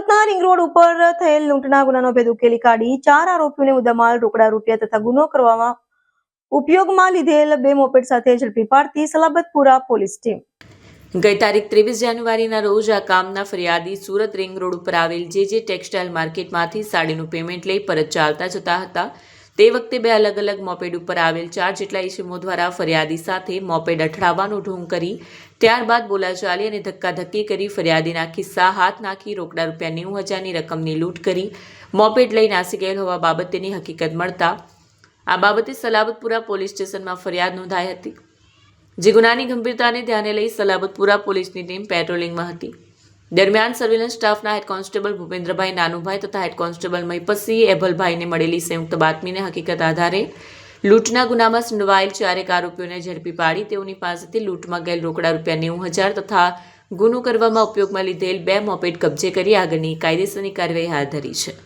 સુરતના ring road ઉપર થયેલ લૂંટના ગુનાનો ભેદ ઉકેલી કાઢી ચાર આરોપીઓને મુદ્દામાલ રોકડા રૂપિયા તથા ગુનો કરવામાં ઉપયોગમાં લીધેલ બે મોપેડ સાથે ઝડપી પાડતી સલાબતપુરા પોલીસ ટીમ. ગઈ તારીખ ત્રેવીસ જાન્યુઆરીના રોજ આ કામના ફરિયાદી સુરત રિંગ રોડ ઉપર આવેલ જે જે ટેક્સટાઇલ માર્કેટમાંથી સાડીનું પેમેન્ટ લઈ પરત ચાલતા જતા હતા. તે વખતે બે અલગ અલગ મોપેડ ઉપર આવેલ ચાર જેટલા ઇસમો દ્વારા ફરિયાદી સાથે મોપેડ અથડાવવાનો ઢોંગ કરી, ત્યારબાદ બોલાચાલી અને ધક્કાધક્કી કરી ફરિયાદીના ખિસ્સા હાથ નાખી રોકડા રૂપિયા નેવું હજારની રકમની લૂંટ કરી, મોપેડ લઈ નાસી ગયેલ હોવા બાબતેની હકીકત મળતા આ બાબતે સલાબતપુરા પોલીસ સ્ટેશનમાં ફરિયાદ નોંધાઈ હતી, જે ગુનાની ગંભીરતાને ધ્યાને લઈ સલાબતપુરા પોલીસની ટીમ પેટ્રોલિંગમાં હતી. દરમિયાન સર્વેલન્સ સ્ટાફના હેડ કોન્સ્ટેબલ ભૂપેન્દ્રભાઈ નાનુભાઈ તથા હેડ કોન્સ્ટેબલ મહિપતસિંહ એભલભાઈને મળેલી સંયુક્ત બાતમીને હકીકત આધારે લૂંટના ગુનામાં સંડવાયેલ ચારેક આરોપીઓને ઝડપી પાડી. તેઓની પાસેથી લૂંટમાં ગયેલ રોકડા રૂપિયા નેવું હજાર તથા ગુનો કરવામાં ઉપયોગમાં લીધેલ બે મોપેડ કબજે કરી આગળની કાયદેસરની કાર્યવાહી હાથ ધરી છે.